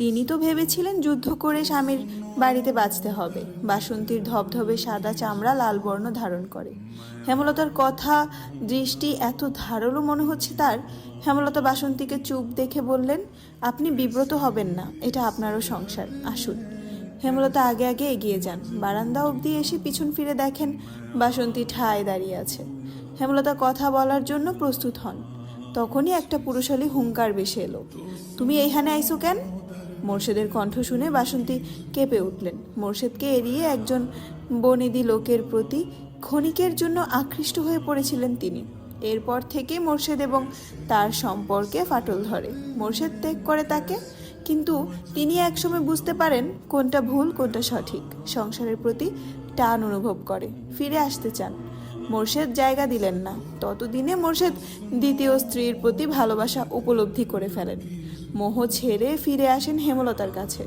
তিনি তো ভেবেছিলেন যুদ্ধ করে স্বামীর বাড়িতে বাঁচতে হবে। বাসন্তীর ধবধবে সাদা চামড়া লাল বর্ণ ধারণ করে। হেমলতার কথা, দৃষ্টি এত ধারালো মনে হচ্ছে তার। হেমলতা বাসন্তীকে চুপ দেখে বললেন, আপনি বিব্রত হবেন না, এটা আপনারও সংসার। আসুন। হেমলতা আগে আগে এগিয়ে যান। বারান্দা অবধি এসে পিছন ফিরে দেখেন বাসন্তী ঠায় দাঁড়িয়ে আছে। হেমলতা কথা বলার জন্য প্রস্তুত হন। তখনই একটা পুরুষালী হুঙ্কার বেশে এলো। তুমি এইখানে আইসো কেন? মোর্শেদের কণ্ঠ শুনে বাসন্তী কেঁপে উঠলেন। মোর্শেদকে এড়িয়ে একজন বনেদি লোকের প্রতি ক্ষণিকের জন্য আকৃষ্ট হয়ে পড়েছিলেন তিনি। এরপর থেকে মোর্শেদ এবং তার সম্পর্কে ফাটল ধরে। মোর্শেদ ত্যাগ করে তাকে, কিন্তু তিনি একসময় বুঝতে পারেন কোনটা ভুল, কোনটা সঠিক। সংসারের প্রতি টান অনুভব করে, ফিরে আসতে চান। মোর্শেদ জায়গা দিলেন না। ততদিনে মোর্শেদ দ্বিতীয় স্ত্রীর প্রতি ভালোবাসা উপলব্ধি করে ফেলেন। মোহ ছেড়ে ফিরে আসেন হেমলতার কাছে,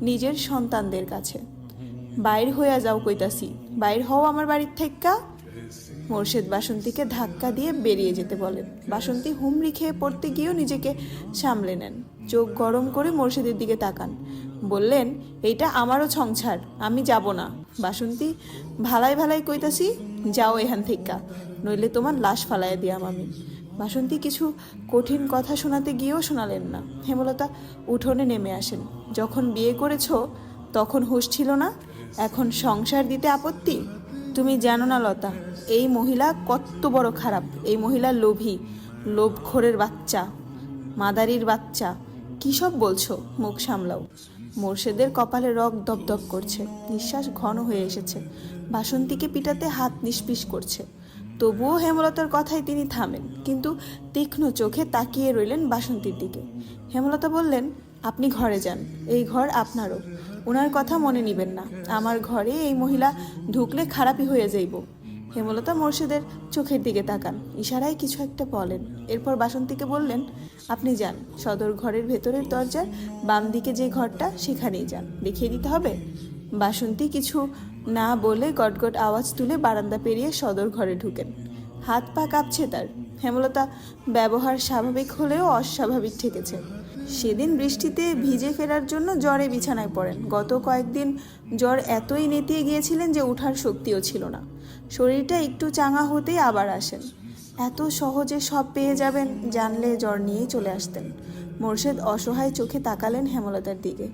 নিজের সন্তানদের কাছে। বাইর হইয়া যাও কইতাছি, বাইর হও আমার বাড়ির থেক্কা। মোর্শেদ বাসন্তীকে ধাক্কা দিয়ে বেরিয়ে যেতে বলেন। বাসন্তী হুমড়ি খেয়ে পড়তে গিয়েও নিজেকে সামলে নেন। চোখ গরম করে মোর্শেদের দিকে তাকান। বললেন, এইটা আমারও সংসার, আমি যাব না। বাসন্তী, ভালাই ভালাই কইতাছি, যাও এখান থেক্কা, নইলে তোমার লাশ ফালাইয়া দিয়াম আমি। বাসন্তী কিছু কঠিন কথা শোনাতে গিয়েও শোনালেন না। হেমলতা উঠোনে নেমে আসেন। যখন বিয়ে করেছ, তখন হুঁশ ছিল না, এখন সংসার দিতে আপত্তি? তুমি জানো না, লতা, এই মহিলা কত বড় খারাপ, এই মহিলা লোভী, লোভখোরের বাচ্চা, মাদারির বাচ্চা। কী সব বলছো? মুখ সামলাও। মোর্শেদের কপালে রক দপদপ করছে, নিঃশ্বাস ঘন হয়ে এসেছে। বাসন্তীকে পিটাতে হাত নিষ্পিস করছে। তবুও হেমলতার কথায় তিনি থামেন, কিন্তু তীক্ষ্ণ চোখে তাকিয়ে রইলেন বাসন্তীর দিকে। হেমলতা বললেন, আপনি ঘরে যান, এই ঘর আপনারও। ওনার কথা মনে নিবেন না, আমার ঘরে এই মহিলা ঢুকলে খারাপই হয়ে যাইব। হেমলতা মোর্শেদের চোখের দিকে তাকান, ইশারায় কিছু একটা বলেন। এরপর বাসন্তীকে বললেন, আপনি যান, সদর ঘরের ভেতরের দরজার বাম দিকে যে ঘরটা, সেখানেই যান, দেখিয়ে দিতে হবে। বাসন্তী কিছু না বলে গটগট আওয়াজ তুলে বারান্দা পেরিয়ে সদর ঘরে ঢুকেন। হাত পা কাঁপছে তার। হেমলতা ব্যবহার স্বাভাবিক হলেও অস্বাভাবিক ঠেকেছে। সেদিন বৃষ্টিতে ভিজে ফেরার জন্য জ্বরে বিছানায় পড়েন। গত কয়েকদিন জ্বর এতই নেতিয়ে গিয়েছিলেন যে ওঠার শক্তিও ছিল না। শরীরটা একটু চাঙা হতেই আবার আসেন। এত সহজে সব পেয়ে যাবেন, জানলে জ্বর নিয়েই চলে আসতেন। মোর্শেদ অসহায় চোখে তাকালেন হেমলতার দিকে।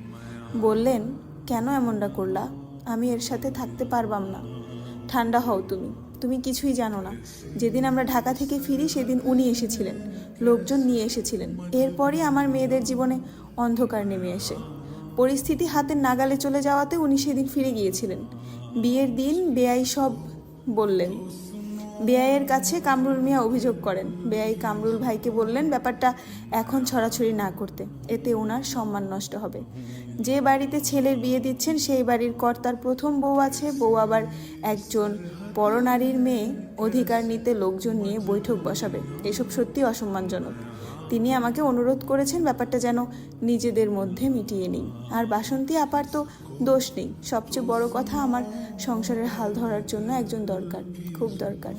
বললেন, কেন এমনটা করলা? আমি এর সাথে থাকতে পারবাম না। ঠান্ডা হও তুমি। তুমি কিছুই জানো না। যেদিন আমরা ঢাকা থেকে ফিরি, সেদিন উনি এসেছিলেন। লোকজন নিয়ে এসেছিলেন। এরপরই আমার মেয়েদের জীবনে অন্ধকার নেমে এসে। পরিস্থিতি হাতের নাগালে চলে যাওয়াতে উনি সেদিন ফিরে গিয়েছিলেন। বিয়ের দিন বেয়াই সব বললেন। বেআইয়ের কাছে কামরুল মিয়া অভিযোগ করেন। বেআই কামরুল ভাইকে বললেন, ব্যাপারটা এখন ছড়াছড়ি না করতে। এতে ওনার সম্মান নষ্ট হবে। যে বাড়িতে ছেলের বিয়ে দিচ্ছেন, সেই বাড়ির কর্তার প্রথম বউ আছে। বউ আবার একজন পরনারীর মেয়ে। অধিকার নিতে লোকজন নিয়ে বৈঠক বসাবে। এসব সত্যি অসম্মানজনক। তিনি আমাকে অনুরোধ করেছেন ব্যাপারটা যেন নিজেদের মধ্যে মিটিয়ে নিই আর বাসন্তী আপার তো দোষ নেই। সবচেয়ে বড় কথা আমার সংসারের হাল ধরার জন্য একজন দরকার, খুব দরকার।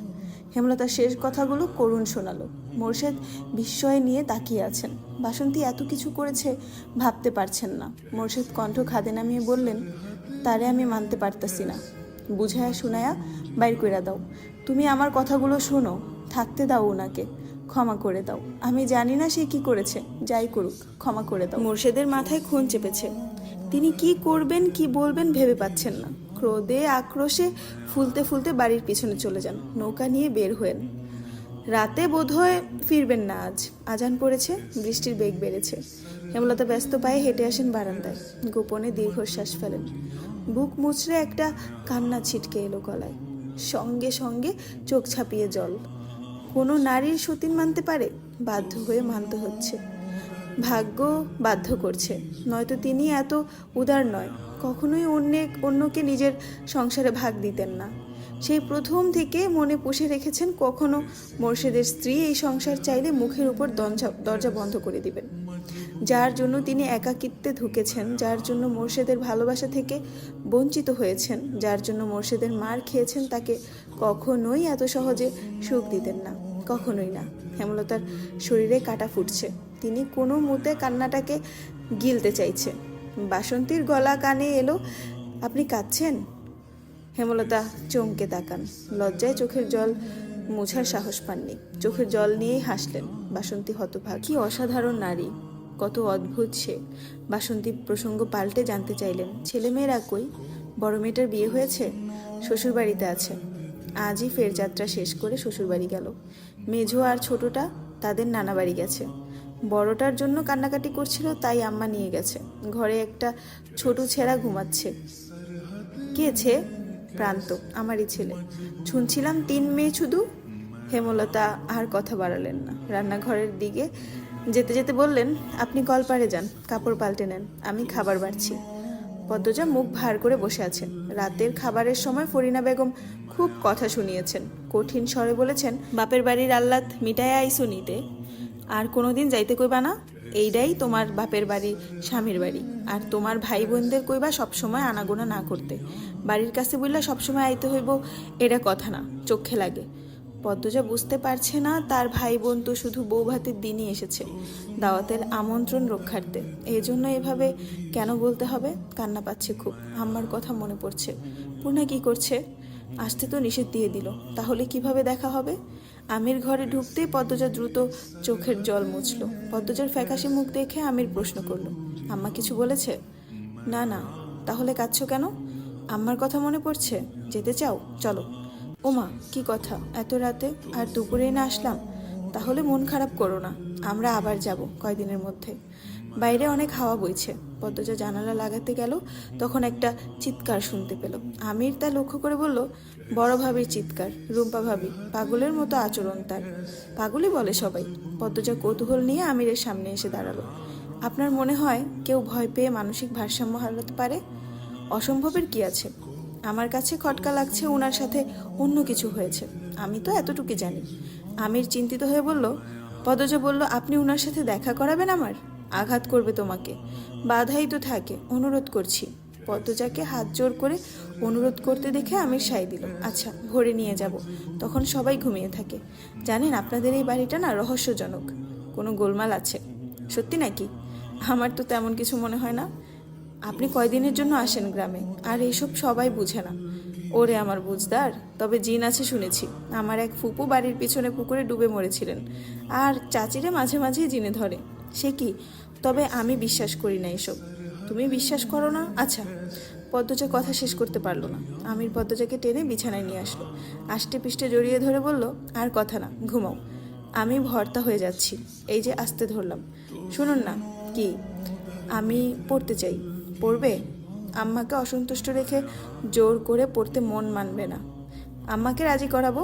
হেমলতার শেষ কথাগুলো করুণ শোনালো। মোর্শেদ বিস্ময়ে নিয়ে তাকিয়ে আছেন। বাসন্তী এত কিছু করেছে ভাবতে পারছেন না। মোর্শেদ কণ্ঠ খাদে নামিয়ে বললেন, তারে আমি মানতে পারতাছি না। বুঝায়া শুনায়া বাইর কইরা দাও। তুমি আমার কথাগুলো শোনো। থাকতে দাও ওনাকে ক্ষমা করে দাও। আমি জানি না সে কি করেছে। যাই করুক, ক্ষমা করে দাও। মোর্শেদের মাথায় খুন চেপেছে। তিনি কি করবেন, কি বলবেন ভেবে পাচ্ছেন না। ক্রোধে, আক্রোশে ফুলতে ফুলতে বাড়ির পিছনে চলে যান। নৌকা নিয়ে বের হয়েন। রাতে বোধহয় ফিরবেন না আজ। আজান পড়েছে, বৃষ্টির বেগ বেড়েছে। হেমলতা ব্যস্ত পায়ে হেঁটে আসেন বারান্দায়। গোপনে দীর্ঘশ্বাস ফেলেন। বুক মুচড়ে একটা কান্না ছিটকে এলো গলায়। সঙ্গে সঙ্গে চোখ ছাপিয়ে জল। কোনো নারীর সতীন মানতে পারে? বাধ্য হয়ে মানতে হচ্ছে। ভাগ্য বাধ্য করছে। নয়তো তিনি এত উদার নয়। কখনোই অন্য, অন্যকে নিজের সংসারে ভাগ দিতেন না। সেই প্রথম থেকে মনে পুষে রেখেছেন কখনো মোর্শেদের স্ত্রী এই সংসার চাইলে মুখের উপর দরজা দরজা বন্ধ করে দিবেন। যার জন্য তিনি একাকিত্বে ঢুকেছেন যার জন্য মোর্শেদের ভালোবাসা থেকে বঞ্চিত হয়েছেন, যার জন্য মোর্শেদের মার খেয়েছেন, তাকে কখনোই এত সহজে সুখ দিতেন না। কখনোই না। হেমলতার শরীরে কাটা ফুটছে। তিনি কোনো মুতে কান্নাটাকে গিলতে চাইছে। বাসন্তীর গলা কানে এলো, আপনি কাঁদছেন? হেমলতা চমকে তাকান। লজ্জায় চোখের জল মুছার সাহস পাননি। চোখের জল নিয়েই হাসলেন। বাসন্তী হতভাগ, কি অসাধারণ নারী, কত অদ্ভুত সে। বাসন্তী প্রসঙ্গ পাল্টে জানতে চাইলেন, ছেলেমেয়েরা কই? বড় মেয়েটার বিয়ে হয়েছে? শ্বশুরবাড়িতে আছে। আজই ফের যাত্রা শেষ করে শ্বশুরবাড়ি গেল। মেঝো আর ছোটটা তাদের নানা বাড়ি গেছে। বড়টার জন্য কান্নাকাটি করছিল, তাই আম্মা নিয়ে গেছে। ঘরে একটা ছোট ছেঁড়া ঘুমাচ্ছে। কে ছে? প্রান্ত, আমারই ছেলে। শুনছিলাম তিন মেয়ে শুধু। হেমলতা আর কথা বাড়ালেন না। রান্নাঘরের দিকে যেতে যেতে বললেন, আপনি কলপারে যান, কাপড় পাল্টে নেন, আমি খাবার বাড়ছি। পদ্মজা মুখ ভার করে বসে আছেন রাতের খাবারের সময় ফরিনা বেগম খুব কথা শুনিয়েছেন। কঠিন স্বরে বলেছেন, বাপের বাড়ির আল্লাদ মিটায় আইসু নিতে আর কোনোদিন যাইতে কইবা না এইটাই তোমার বাপের বাড়ি, স্বামীর বাড়ি। আর তোমার ভাই বোনদের কইবা সবসময় আনাগোনা না করতে। বাড়ির কাছে বললা সবসময় আইতে হইব, এটা কথা না, চোখে লাগে। পদ্মজা বুঝতে পারছে না তার ভাই বোন তো শুধু বউ ভাতের দিনই এসেছে। দাওয়াতের আমন্ত্রণ রক্ষার্থে। এই জন্য এভাবে কেন বলতে হবে? কান্না পাচ্ছে খুব। আম্মার কথা মনে পড়ছে। পূর্ণা কি করছে? আসতে তো নিষেধ দিয়ে দিল। তাহলে কীভাবে দেখা হবে? আমির ঘরে ঢুকতেই পদ্মজা দ্রুত চোখের জল মুছল। পদ্মজার ফ্যাকাশে মুখ দেখে আমির প্রশ্ন করল, আম্মা কিছু বলেছে? না না। তাহলে কাঁদছো কেন? আম্মার কথা মনে পড়ছে? যেতে চাও? চলো। ওমা, কি কথা। এত রাতে আর দুপুরে না আসলাম? তাহলে মন খারাপ করো না। আমরা আবার যাব কয়দিনের মধ্যে। বাইরে অনেক হাওয়া বইছে। পদ্মজা জানালা লাগাতে গেল, তখন একটা চিৎকার শুনতে পেল। আমির তা লক্ষ্য করে বলল, বড় ভাবির চিৎকার, রুম্পা ভাবি, পাগলের মতো আচরণ তার। পাগলই বলে সবাই। পদ্মজা কৌতূহল নিয়ে আমিরের সামনে এসে দাঁড়াল। আপনার মনে হয় কেউ ভয় পেয়ে মানসিক ভারসাম্য হারাতে পারে? অসম্ভবের কি আছে? আমার কাছে খটকা লাগছে ওনার সাথে অন্য কিছু হয়েছে। আমি তো এতটুকু জানি। আমির চিন্তিত হয়ে বলল, পদজা বলল, আপনি ওনার সাথে দেখা করাবেন আমার? আঘাত করবে তোমাকে। বাধাই তো থাকে, অনুরোধ করছি। পদ্মজাকে হাত জোর করে অনুরোধ করতে দেখে আমির সাই দিল আচ্ছা ভোরে নিয়ে যাব। তখন সবাই ঘুমিয়ে থাকে। জানেন, আপনাদের এই বাড়িটা না রহস্যজনক। কোনো গোলমাল আছে। সত্যি নাকি? আমার তো তেমন কিছু মনে হয় না। আপনি কয়দিনের জন্য আসেন গ্রামে? আর এইসব সবাই বুঝে না। ওরে আমার বুঝদার, তবে জিন আছে শুনেছি। আমার এক ফুপু বাড়ির পিছনে পুকুরে ডুবে মরেছিলেন। আর চাচিরে মাঝে মাঝে জিনে ধরে। সে কি? তবে আমি বিশ্বাস করি না এসব। তুমি বিশ্বাস করো না? আচ্ছা। পদ্মজা কথা শেষ করতে পারল না। আমির পদ্মজাকে টেনে বিছানায় নিয়ে আসলো। আষ্টে পিষ্টে জড়িয়ে ধরে বলল, আর কথা না, ঘুমাও। আমি ভর্তা হয়ে যাচ্ছি। এই যে আসতে ধরলাম। শুনুন না, কি? আমি পড়তে চাই। পড়বে? আম্মাকে অসন্তুষ্ট রেখে জোর করে পড়তে মন মানবে না। আম্মাকে রাজি করাবো?